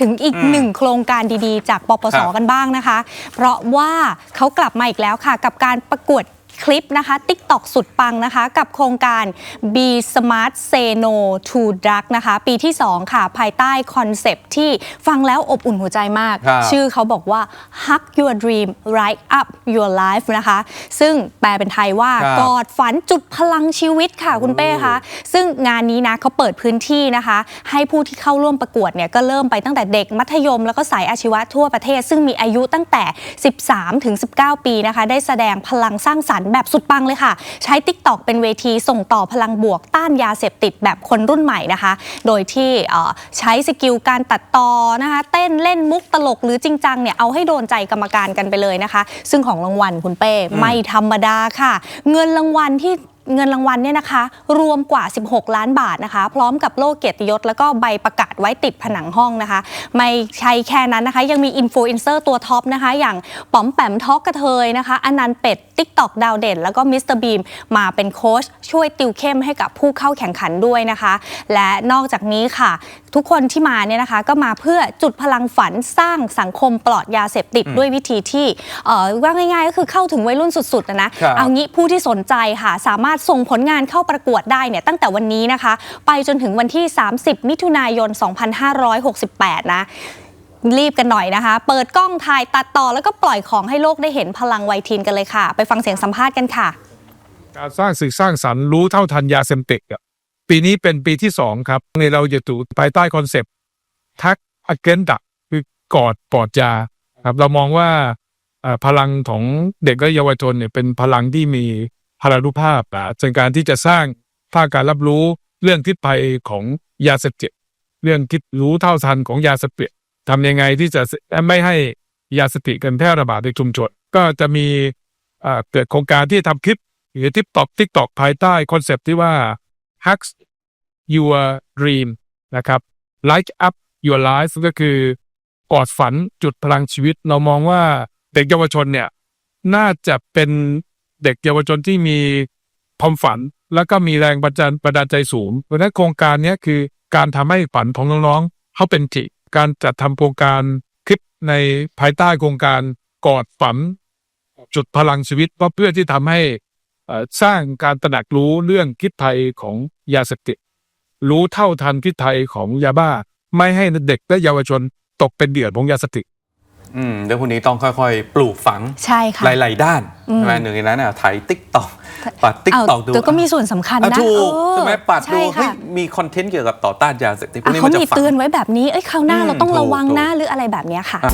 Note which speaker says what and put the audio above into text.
Speaker 1: ถึงอีก
Speaker 2: อืม
Speaker 1: หนึ่งโครงการดีๆ จากปปส
Speaker 2: ครับ
Speaker 1: กันบ้างนะคะ เพราะว่าเขากลับมาอีกแล้วค่ะ กับการประกวด คลิปนะคะ TikTok สุดปังนะคะ กับโครงการ Be Smart Say No to Drug นะคะ ปีที่ 2 ค่ะ ภายใต้คอนเซปต์ที่ฟังแล้วอบอุ่นหัวใจมาก
Speaker 2: ครับ
Speaker 1: ชื่อเขาบอกว่า Hug Your Dream Right Up Your Life นะคะ ซึ่งแปลเป็นไทยว่า
Speaker 2: ครับ
Speaker 1: กอดฝันจุดพลังชีวิตค่ะคุณเป้คะซึ่งงานนี้นะเขาเปิดพื้นที่นะคะ ให้ผู้ที่เข้าร่วมประกวดเนี่ยก็เริ่มไปตั้งแต่เด็กมัธยม แล้วก็สายอาชีวะทั่วประเทศ ซึ่งมีอายุตั้งแต่ 13 ถึง 19 ปีนะคะ ได้แสดงพลังสร้างสรรค์แบบสุดปังเลยค่ะ ใช้ TikTok เป็นเวทีส่งต่อพลังบวกต้านยาเสพติดแบบคนรุ่นใหม่นะคะ โดยที่ใช้สกิลการตัดต่อนะคะเต้นเล่นมุกตลกหรือจริงจังเนี่ยเอาให้โดนใจกรรมการกันไปเลยนะคะ ซึ่งของรางวัลคุณเป้ไม่ธรรมดาค่ะ เงินรางวัลที่ เงินรางวัลเนี่ยนะคะ รวมกว่า 16 ล้านบาทนะคะ พร้อมกับโล่เกียรติยศแล้วก็ใบประกาศไว้ติดผนังห้องนะคะ ไม่ใช่แค่นั้นนะคะ ยังมีอินฟลูเอนเซอร์ตัวท็อปนะคะ อย่างป๋อมแปมท็อกกระเทยนะคะอนันต์เป็ดติ๊กตอกดาวเด่น แล้วก็มิสเตอร์บีมมาเป็นโค้ชช่วยติวเข้มให้กับผู้เข้าแข่งขันด้วยนะคะ และนอกจากนี้ค่ะ ทุกคนที่มาเนี่ยนะคะ ก็มาเพื่อจุดพลังฝันสร้างสังคมปลอดยาเสพติดด้วยวิธีที่เอ่อว่าง่ายๆก็คือเข้าถึงวัยรุ่นสุดๆนะนะ
Speaker 2: ครับ
Speaker 1: เอางี้ผู้ที่สนใจค่ะสามารถส่งผลงานเข้าประกวดได้เนี่ยตั้งแต่วันนี้นะคะ ไปจนถึงวันที่ 30 มิถุนายน 2568 นะรีบกันหน่อยนะคะ เปิดกล้องถ่ายตัดต่อแล้วก็ปล่อยของให้โลกได้เห็นพลังไวทีนกันเลยค่ะ ไปฟังเสียงสัมภาษณ์กันค่ะ
Speaker 3: การสร้างสื่อสร้างสรรค์รู้เท่าทันยาเสพติดปีนี้เป็นปีที่สองครับในเราจะถูภายใต้คอนเซปต์ทักอเกนดะคือกอดปลอดยาครับเรามองว่าพลังของเด็กและเยาวชนเนี่ยเป็นพลังที่มี พลานุภาพนะในการที่จะสร้างภาคการรับรู้เรื่องทิศภัยของยาเสพติดเรื่องคิดรู้เท่าทันของยาเสพติดทำยังไงที่จะไม่ให้ยาเสพติดกันแพร่ระบาดในชุมชนก็จะมีเอ่อเกิดโครงการที่ทำคลิป หรือทิกตอกทิกตอกภายใต้คอนเซปต์ที่ว่า hacks your dream นะครับ like up your life ก็คือกอดฝันจุดพลังชีวิต เรามองว่าเด็กเยาวชนเนี่ย น่าจะเป็น เด็กเยาวชนที่มีความฝัน แล้วก็มีแรงบันดาลบันดาลใจสูงเพราะฉะนั้นโครงการนี้คือการทำให้ฝันของน้องๆเขาเป็นจริงการจัดทำโครงการคลิปในภายใต้โครงการกอดฝัน จุดพลังชีวิตก็เพื่อที่ทำให้สร้างการตระหนักรู้เรื่องพิษภัยของยาเสพติดรู้เท่าทันพิษภัยของยาบ้า ไม่ให้เด็กและเยาวชนตกเป็นเหยื่อของยาเสพติด
Speaker 2: อืมเรื่องพวกนี้ต้องค่อยๆ ปลูกฝัง
Speaker 1: ใช่ค่ะ
Speaker 2: หลาย ๆ ด้าน
Speaker 1: อืม
Speaker 2: ใช่ไหมหนึ่งในนั้นน่ะถ่ายติ๊กต็อกปัดติ๊ก
Speaker 1: เอา
Speaker 2: ต็อกดู
Speaker 1: แต่ก็มีส่วนสำคัญ
Speaker 2: อะ
Speaker 1: นะ
Speaker 2: ถูก
Speaker 1: เออ
Speaker 2: ใช่ไหมปัดดู
Speaker 1: ใช่
Speaker 2: เฮ้ย
Speaker 1: ค่ะ
Speaker 2: มีคอนเทนต์เกี่ยวกับต่อต้านยาเสพติดพวก
Speaker 1: อะ
Speaker 2: นี้
Speaker 1: เขา
Speaker 2: มันจะ
Speaker 1: มี
Speaker 2: ฝัง
Speaker 1: เตือนไว้แบบนี้เอ้ยคราวหน้า
Speaker 2: อืม
Speaker 1: เราต้อง
Speaker 2: ถูก
Speaker 1: ระวัง
Speaker 2: ถูก
Speaker 1: นะหรืออะไรแบบเนี้ยค่ะ
Speaker 2: อะ